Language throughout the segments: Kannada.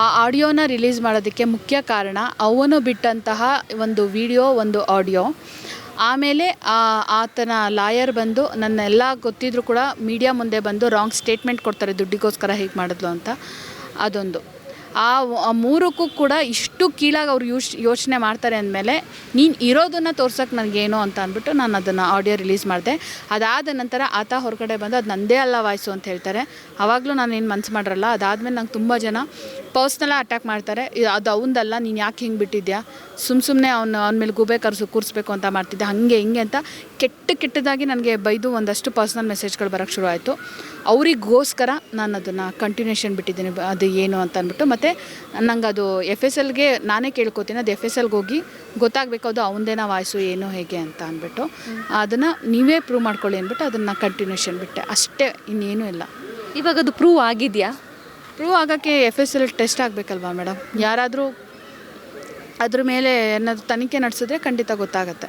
ಆ ಆಡಿಯೋನ ರಿಲೀಸ್ ಮಾಡೋದಕ್ಕೆ ಮುಖ್ಯ ಕಾರಣ ಅವನು ಬಿಟ್ಟಂತಹ ಒಂದು ವಿಡಿಯೋ, ಒಂದು ಆಡಿಯೋ. ಆಮೇಲೆ ಆತನ ಲಾಯರ್ ಬಂದು ನನ್ನೆಲ್ಲ ಗೊತ್ತಿದ್ರು ಕೂಡ ಮೀಡಿಯಾ ಮುಂದೆ ಬಂದು ರಾಂಗ್ ಸ್ಟೇಟ್ಮೆಂಟ್ ಕೊಡ್ತಾರೆ, ದುಡ್ಡಿಗೋಸ್ಕರ ಹೇಗೆ ಮಾಡಿದ್ಲು ಅಂತ. ಅದೊಂದು. ಆ ಮೂರಕ್ಕೂ ಕೂಡ ಇಷ್ಟು ಕೀಳಾಗಿ ಅವ್ರು ಯೂಶ್ ಯೋಚನೆ ಮಾಡ್ತಾರೆ ಅಂದಮೇಲೆ, ನೀನು ಇರೋದನ್ನು ತೋರ್ಸೋಕೆ ನನಗೇನು ಅಂತ ಅಂದ್ಬಿಟ್ಟು ನಾನು ಅದನ್ನು ಆಡಿಯೋ ರಿಲೀಸ್ ಮಾಡಿದೆ. ಅದಾದ ನಂತರ ಆತ ಹೊರಗಡೆ ಬಂದು ಅದು ನಂದೇ ಅಲ್ಲ ವಾಯ್ಸು ಅಂತ ಹೇಳ್ತಾರೆ. ಆವಾಗಲೂ ನಾನು ಏನು ಮನ್ಸು ಮಾಡಿರಲ್ಲ, ಅದಾದಮೇಲೆ ನಂಗೆ ತುಂಬ ಜನ ಪರ್ಸ್ನಲ್ಲ ಅಟ್ಯಾಕ್ ಮಾಡ್ತಾರೆ. ಅದು ಅವನದಲ್ಲ, ನೀನು ಯಾಕೆ ಹಿಂಗೆ ಬಿಟ್ಟಿದ್ಯಾ? ಸುಮ್ಮ ಸುಮ್ಮನೆ ಅವ್ನು, ಅವನ ಮೇಲೆ ಗುಬೆ ಕರೆಸು, ಕೂರಿಸ್ಬೇಕು ಅಂತ ಮಾಡ್ತಿದ್ದೆ. ಹಾಗೆ ಹಿಂಗೆ ಅಂತ ಕೆಟ್ಟ ಕೆಟ್ಟದಾಗಿ ನನಗೆ ಬೈದು ಒಂದಷ್ಟು ಪರ್ಸ್ನಲ್ ಮೆಸೇಜ್ಗಳು ಬರೋಕ್ಕೆ ಶುರು ಆಯಿತು ಅವರಿಗೋಸ್ಕರ ನಾನು ಅದನ್ನು ಕಂಟಿನ್ಯೂಷನ್ ಬಿಟ್ಟಿದ್ದೀನಿ ಅದು ಏನು ಅಂತ ಅಂದ್ಬಿಟ್ಟು ಮತ್ತು ನಂಗೆ ಅದು ಎಫ್ ಎಸ್ ಎಲ್ಗೆ ನಾನೇ ಕೇಳ್ಕೊತೀನಿ ಅದು ಎಫ್ ಎಸ್ ಎಲ್ಗೆ ಹೋಗಿ ಗೊತ್ತಾಗಬೇಕು ಅದು ಅವನದೇನ ವಾಯ್ಸು ಏನು ಹೇಗೆ ಅಂತ ಅಂದ್ಬಿಟ್ಟು. ಅದನ್ನು ನೀವೇ ಪ್ರೂವ್ ಮಾಡ್ಕೊಳ್ಳಿ ಅಂದ್ಬಿಟ್ಟು ಅದನ್ನು ಕಂಟಿನ್ಯೂಷನ್ ಬಿಟ್ಟೆ. ಅಷ್ಟೇ ಇನ್ನೇನೂ ಇಲ್ಲ. ಇವಾಗ ಅದು ಪ್ರೂವ್ ಆಗಿದೆಯಾ? ಪ್ರೂವ್ ಆಗೋಕ್ಕೆ ಎಫ್ ಎಸ್ ಎಲ್ ಟೆಸ್ಟ್ ಆಗಬೇಕಲ್ವಾ ಮೇಡಮ್ ಯಾರಾದರೂ ಅದ್ರ ಮೇಲೆ ಏನಾದರೂ ತನಿಖೆ ನಡೆಸಿದ್ರೆ ಖಂಡಿತ ಗೊತ್ತಾಗುತ್ತೆ.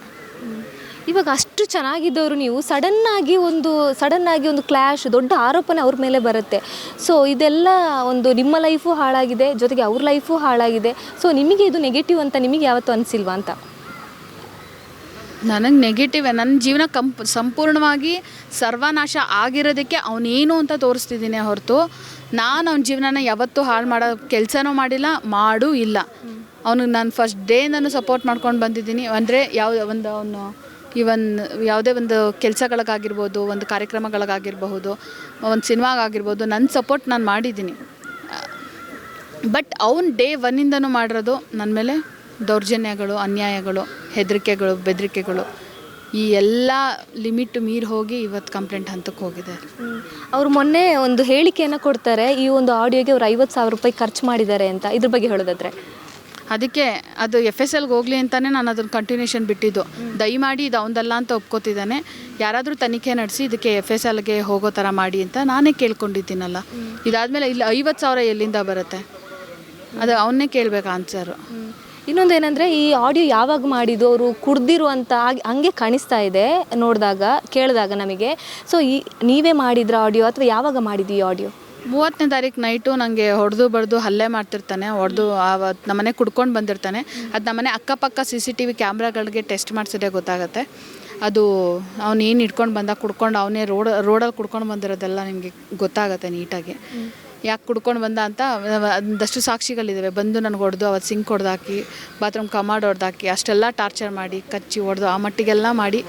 ಇವಾಗ ಅಷ್ಟು ಚೆನ್ನಾಗಿದ್ದವರು ನೀವು ಸಡನ್ನಾಗಿ ಒಂದು ಸಡನ್ನಾಗಿ ಒಂದು ಕ್ಲಾಶ್ ದೊಡ್ಡ ಆರೋಪನೆ ಅವ್ರ ಮೇಲೆ ಬರುತ್ತೆ. ಸೊ ಇದೆಲ್ಲ ಒಂದು ನಿಮ್ಮ ಲೈಫು ಹಾಳಾಗಿದೆ ಜೊತೆಗೆ ಅವ್ರ ಲೈಫು ಹಾಳಾಗಿದೆ. ಸೊ ನಿಮಗೆ ಇದು ನೆಗೆಟಿವ್ ಅಂತ ನಿಮಗೆ ಯಾವತ್ತೂ ಅನಿಸಿಲ್ವಾ ಅಂತ? ನನಗೆ ನೆಗೆಟಿವ್ ನನ್ನ ಜೀವನ ಕಂಪ್ ಸಂಪೂರ್ಣವಾಗಿ ಸರ್ವನಾಶ ಆಗಿರೋದಕ್ಕೆ ಅವನೇನು ಅಂತ ತೋರಿಸ್ತಿದ್ದೀನಿ ಹೊರತು ನಾನು ಅವನ ಜೀವನನ ಯಾವತ್ತೂ ಹಾಳು ಮಾಡೋ ಕೆಲಸನೂ ಮಾಡಿಲ್ಲ ಮಾಡೂ ಇಲ್ಲ. ಅವನಿಗೆ ನಾನು ಫಸ್ಟ್ ಡೇ ನಾನು ಸಪೋರ್ಟ್ ಮಾಡ್ಕೊಂಡು ಬಂದಿದ್ದೀನಿ. ಅಂದರೆ ಯಾವ ಒಂದು ಅವನು ಇವನ್ ಯಾವುದೇ ಒಂದು ಕೆಲಸಗಳಿಗಾಗಿರ್ಬೋದು, ಒಂದು ಕಾರ್ಯಕ್ರಮಗಳಿಗಾಗಿರಬಹುದು, ಒಂದು ಸಿನಿಮಾಗಾಗಿರ್ಬೋದು ನನ್ನ ಸಪೋರ್ಟ್ ನಾನು ಮಾಡಿದ್ದೀನಿ. ಬಟ್ ಅವ್ನು ಡೇ ಒನ್ನಿಂದನೂ ಮಾಡಿರೋದು ನನ್ನ ಮೇಲೆ ದೌರ್ಜನ್ಯಗಳು, ಅನ್ಯಾಯಗಳು, ಹೆದರಿಕೆಗಳು, ಬೆದರಿಕೆಗಳು, ಈ ಎಲ್ಲ ಲಿಮಿಟ್ ಮೀರಿ ಹೋಗಿ ಇವತ್ತು ಕಂಪ್ಲೇಂಟ್ ಹಂತಕ್ಕೆ ಹೋಗಿದೆ. ಅವ್ರು ಮೊನ್ನೆ ಒಂದು ಹೇಳಿಕೆಯನ್ನು ಕೊಡ್ತಾರೆ, ಈ ಒಂದು ಆಡಿಯೋಗೆ ಅವ್ರು ಐವತ್ತು ಸಾವಿರ ರೂಪಾಯಿ ಖರ್ಚು ಮಾಡಿದ್ದಾರೆ ಅಂತ, ಇದ್ರ ಬಗ್ಗೆ ಹೇಳೋದಾದ್ರೆ. ಅದಕ್ಕೆ ಅದು ಎಫ್ ಎಸ್ ಎಲ್ಗೆ ಹೋಗಲಿ ಅಂತಲೇ ನಾನು ಅದನ್ನು ಕಂಟಿನ್ಯೂಷನ್ ಬಿಟ್ಟಿದ್ದು. ದಯಮಾಡಿ ಇದು ಅವನದಲ್ಲ ಅಂತ ಒಪ್ಕೋತಿದ್ದಾನೆ. ಯಾರಾದರೂ ತನಿಖೆ ನಡೆಸಿ ಇದಕ್ಕೆ ಎಫ್ ಎಸ್ ಎಲ್ಗೆ ಹೋಗೋ ಥರ ಮಾಡಿ ಅಂತ ನಾನೇ ಕೇಳ್ಕೊಂಡಿದ್ದೀನಲ್ಲ. ಇದಾದಮೇಲೆ ಇಲ್ಲಿ ಐವತ್ತು ಸಾವಿರ ಎಲ್ಲಿಂದ ಬರುತ್ತೆ? ಅದು ಅವನ್ನೇ ಕೇಳಬೇಕು ಆನ್ಸರು ಇನ್ನೊಂದು ಏನಂದರೆ ಈ ಆಡಿಯೋ ಯಾವಾಗ ಮಾಡಿದ್ದು, ಅವರು ಕುಡ್ದಿರುವಂಥ ಹಾಗೆ ಹಂಗೆ ಕಾಣಿಸ್ತಾ ಇದೆ ನೋಡಿದಾಗ, ಕೇಳಿದಾಗ ನಮಗೆ. ಸೊ ಈ ನೀವೇ ಮಾಡಿದ್ರ ಆಡಿಯೋ ಅಥವಾ ಯಾವಾಗ ಮಾಡಿದ್ದು ಈ ಆಡಿಯೋ ಮೂವತ್ತನೇ ತಾರೀಕು ನೈಟು ನನಗೆ ಹೊಡೆದು ಬಡ್ದು ಹಲ್ಲೆ ಮಾಡ್ತಿರ್ತಾನೆ, ಹೊಡೆದು ಆವತ್ತು ನಮ್ಮನೆ ಕುಡ್ಕೊಂಡು ಬಂದಿರ್ತಾನೆ. ಅದು ನಮ್ಮನೆ ಅಕ್ಕಪಕ್ಕ ಸಿ ಸಿ ಟಿ ವಿ ಕ್ಯಾಮ್ರಾಗಳಿಗೆ ಟೆಸ್ಟ್ ಮಾಡಿಸಿದ್ರೆ ಗೊತ್ತಾಗುತ್ತೆ. ಅದು ಅವ್ನು ಏನು ಇಟ್ಕೊಂಡು ಬಂದ ಕುಡ್ಕೊಂಡು ಅವನೇ ರೋಡ್ ರೋಡಲ್ಲಿ ಕುಡ್ಕೊಂಡು ಬಂದಿರೋದೆಲ್ಲ ನಿಮಗೆ ಗೊತ್ತಾಗುತ್ತೆ ನೀಟಾಗಿ. ಯಾಕೆ ಕುಡ್ಕೊಂಡು ಬಂದ ಅಂತ ಒಂದಷ್ಟು ಸಾಕ್ಷಿಗಳಿದ್ದಾವೆ ಬಂದು ನನಗೆ ಹೊಡೆದು ಅವತ್ತು ಸಿಂಕ್ ಹೊಡೆದಾಕಿ, ಬಾತ್ರೂಮ್ ಕಮಾಡ್ ಹೊಡೆದಾಕಿ, ಅಷ್ಟೆಲ್ಲ ಟಾರ್ಚರ್ ಮಾಡಿ, ಕಚ್ಚಿ ಹೊಡೆದು ಆ ಮಟ್ಟಿಗೆಲ್ಲ ಮಾಡಿ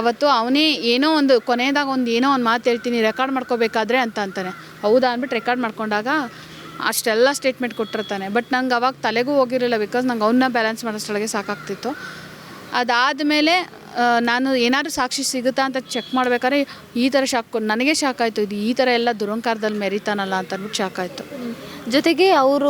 ಅವತ್ತು ಅವನೇ ಏನೋ ಒಂದು ಕೊನೆಯದಾಗ ಒಂದು ಏನೋ ಒಂದು ಮಾತು ಹೇಳ್ತೀನಿ ರೆಕಾರ್ಡ್ ಮಾಡ್ಕೋಬೇಕಾದ್ರೆ ಅಂತ ಅಂತಾನೆ. ಹೌದಾ ಅಂದ್ಬಿಟ್ಟು ರೆಕಾರ್ಡ್ ಮಾಡ್ಕೊಂಡಾಗ ಅಷ್ಟೆಲ್ಲ ಸ್ಟೇಟ್ಮೆಂಟ್ ಕೊಟ್ಟಿರ್ತಾನೆ. ಬಟ್ ನಂಗೆ ಅವಾಗ ತಲೆಗೂ ಹೋಗಿರಲಿಲ್ಲ ಬಿಕಾಸ್ ನಂಗೆ ಅವನ್ನ ಬ್ಯಾಲೆನ್ಸ್ ಮಾಡೋಷ್ಟೊಳಗೆ ಸಾಕಾಗ್ತಿತ್ತು. ಅದಾದಮೇಲೆ ನಾನು ಏನಾದರೂ ಸಾಕ್ಷಿ ಸಿಗುತ್ತಾ ಅಂತ ಚೆಕ್ ಮಾಡ್ಬೇಕಾದ್ರೆ ಈ ಥರ ಶಾಕ್, ನನಗೆ ಶಾಕ್ ಆಯಿತು. ಇದು ಈ ಥರ ಎಲ್ಲ ದುರಂಕಾರದಲ್ಲಿ ಮೆರಿತಾನಲ್ಲ ಅಂತ ಅಂದ್ಬಿಟ್ಟು ಶಾಕ್ ಆಯಿತು. ಜೊತೆಗೆ ಅವರು